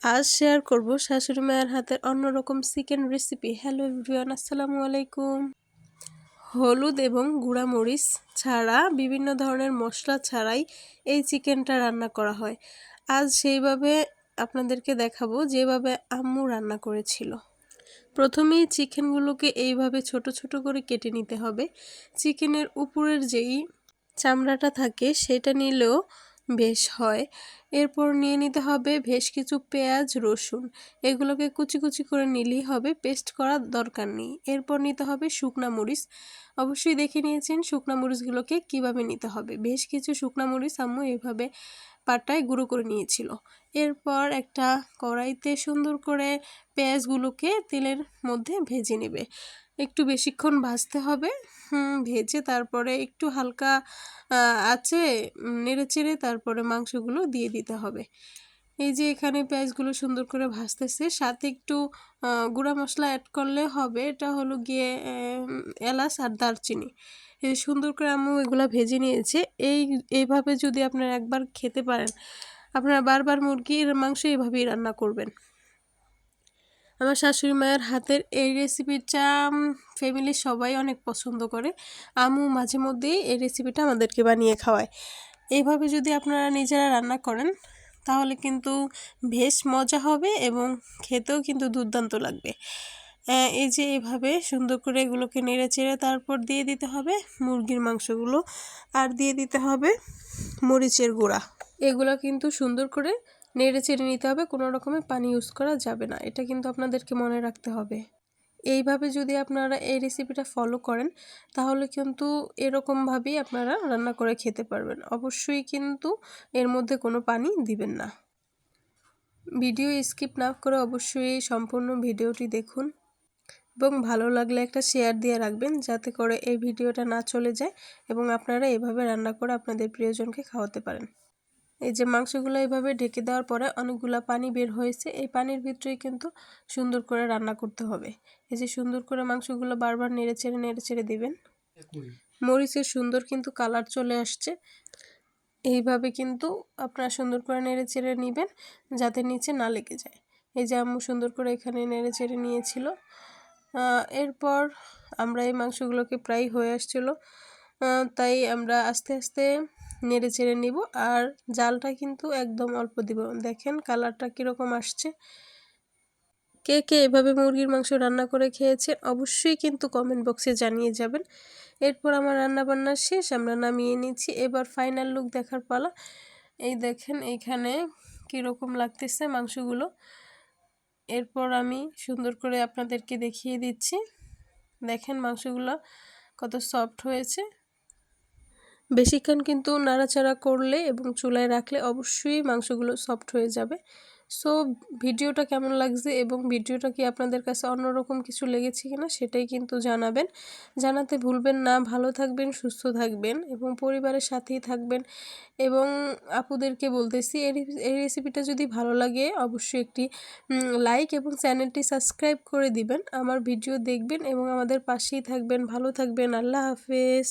আজ শেয়ার করব শাশুড়ি মায়ের হাতের অন্যরকম চিকেন রেসিপি হ্যালো এভরিওয়ান আসসালামু আলাইকুম। হলুদ এবং গুঁড়া মরিচ ছাড়া বিভিন্ন ধরনের মশলা ছাড়াই এই চিকেনটা রান্না করা হয়। আজ সেইভাবে আপনাদেরকে দেখাবো যেভাবে আম্মু রান্না করেছিল। প্রথমেই চিকেনগুলোকে এইভাবে ছোট ছোট করে কেটে নিতে হবে। চিকেনের উপরের যেই চামড়াটা থাকে, সেটা নিলেও বেশ হয়। এরপর নিয়ে নিতে হবে বেশ কিছু পেঁয়াজ, রসুন। এগুলোকে কুচি কুচি করে নিলেই হবে, পেস্ট করার দরকার নেই। এরপর নিতে হবে শুকনা মরিচ। অবশ্যই দেখে নিয়েছেন শুকনা মরিচগুলোকে কীভাবে নিতে হবে। বেশ কিছু শুকনা মরিচ আম্মু এইভাবে পাটায় গুঁড়ো করে নিয়েছিল। এরপর একটা কড়াইতে সুন্দর করে পেঁয়াজগুলোকে তেলের মধ্যে ভেজে নেবে। একটু বেশিক্ষণ ভাজতে হবে। ভেজে তারপরে একটু হালকা আছে নেড়ে চেড়ে তারপরে মাংসগুলো দিয়ে দিতে হবে। এই যে এখানে পেঁয়াজগুলো সুন্দর করে ভাজতেছে, সাথে একটু গুঁড়া মশলা অ্যাড করলে হবে, এটা হলো গিয়ে এলাচ আর দারচিনি। সুন্দর করে আম্মু এগুলো ভেজে নিয়েছে, এই, এইভাবে যদি আপনারা একবার খেতে পারেন, আপনারা বারবার মুরগির মাংস এইভাবেই রান্না করবেন। আমার শাশুড়ি মায়ের হাতের এই রেসিপিটা ফ্যামিলির সবাই অনেক পছন্দ করে। আমু মাঝে মধ্যেই এই রেসিপিটা আমাদেরকে বানিয়ে খাওয়ায়। এইভাবে যদি আপনারা নিজেরা রান্না করেন, তাহলে কিন্তু বেশ মজা হবে এবং খেতেও কিন্তু দুর্দান্ত লাগবে। এই যে এভাবে সুন্দর করে এগুলোকে নেড়ে চেড়ে তারপর দিয়ে দিতে হবে মুরগির মাংসগুলো। আর দিয়ে দিতে হবে মরিচের গুঁড়া। এগুলো কিন্তু সুন্দর করে নেড়ে চেড়ে নিতে হবে, কোনো রকমের পানি ইউজ করা যাবে না। এটা কিন্তু আপনাদেরকে মনে রাখতে হবে। এইভাবে যদি আপনারা এই রেসিপিটা ফলো করেন, তাহলে কিন্তু এরকমভাবেই আপনারা রান্না করে খেতে পারবেন। অবশ্যই কিন্তু এর মধ্যে কোনো পানি দিবেন না। ভিডিও স্কিপ না করে অবশ্যই সম্পূর্ণ ভিডিওটি দেখুন এবং ভালো লাগলে একটা শেয়ার দিয়ে রাখবেন, যাতে করে এই ভিডিওটা না চলে যায় এবং আপনারা এভাবে রান্না করে আপনাদের প্রিয়জনকে খাওয়াতে পারেন। এই যে মাংসগুলো এইভাবে ঢেকে দেওয়ার পরে অনেকগুলো পানি বের হয়েছে, এই পানির ভিতরেই কিন্তু সুন্দর করে রান্না করতে হবে। এই যে সুন্দর করে মাংসগুলো বারবার নেড়ে ছেড়ে নেড়ে ছেড়ে দেবেন। মরিচের সুন্দর কিন্তু কালার চলে আসছে। এইভাবে কিন্তু আপনারা সুন্দর করে নেড়ে চেড়ে নেবেন যাতে নিচে না লেগে যায়। এই যে আম্মু সুন্দর করে এখানে নেড়ে চেড়ে নিয়েছিল। এরপর আমরা এই মাংসগুলোকে প্রায় হয়ে আসছিল। তাই আমরা আস্তে আস্তে নেড়ে চেড়ে নিব। আর জালটা কিন্তু একদম অল্প দিব। দেখেন কালারটা কীরকম আসছে। কে কে এভাবে মুরগির মাংস রান্না করে খেয়েছে অবশ্যই কিন্তু কমেন্ট বক্সে জানিয়ে যাবেন। এরপর আমার রান্না বান্না শেষ, আমরা নামিয়ে নিচ্ছি। এবার ফাইনাল লুক দেখার পালা। এই দেখেন এইখানে কীরকম লাগতেছে মাংসগুলো। এরপর আমি সুন্দর করে আপনাদেরকে দেখিয়ে দিচ্ছি। দেখেন মাংসগুলো কত সফট হয়েছে। বেশিক্ষণ কিন্তু নাড়াচাড়া করলে এবং চুলায় রাখলে অবশ্যই মাংসগুলো সফট হয়ে যাবে। সো ভিডিওটা কেমন লাগছে এবং ভিডিওটা কি আপনাদের কাছে অন্যরকম কিছু লেগেছে কিনা সেটাই কিন্তু জানাবেন। জানাতে ভুলবেন না, ভালো থাকবেন, সুস্থ থাকবেন এবং পরিবারের সাথেই থাকবেন এবং আপুদেরকে বলতেছি, এই রেসিপিটা যদি ভালো লাগে অবশ্যই একটি লাইক এবং চ্যানেলটি সাবস্ক্রাইব করে দিবেন। আমার ভিডিও দেখবেন এবং আমাদের পাশেই থাকবেন। ভালো থাকবেন। আল্লাহ হাফেজ।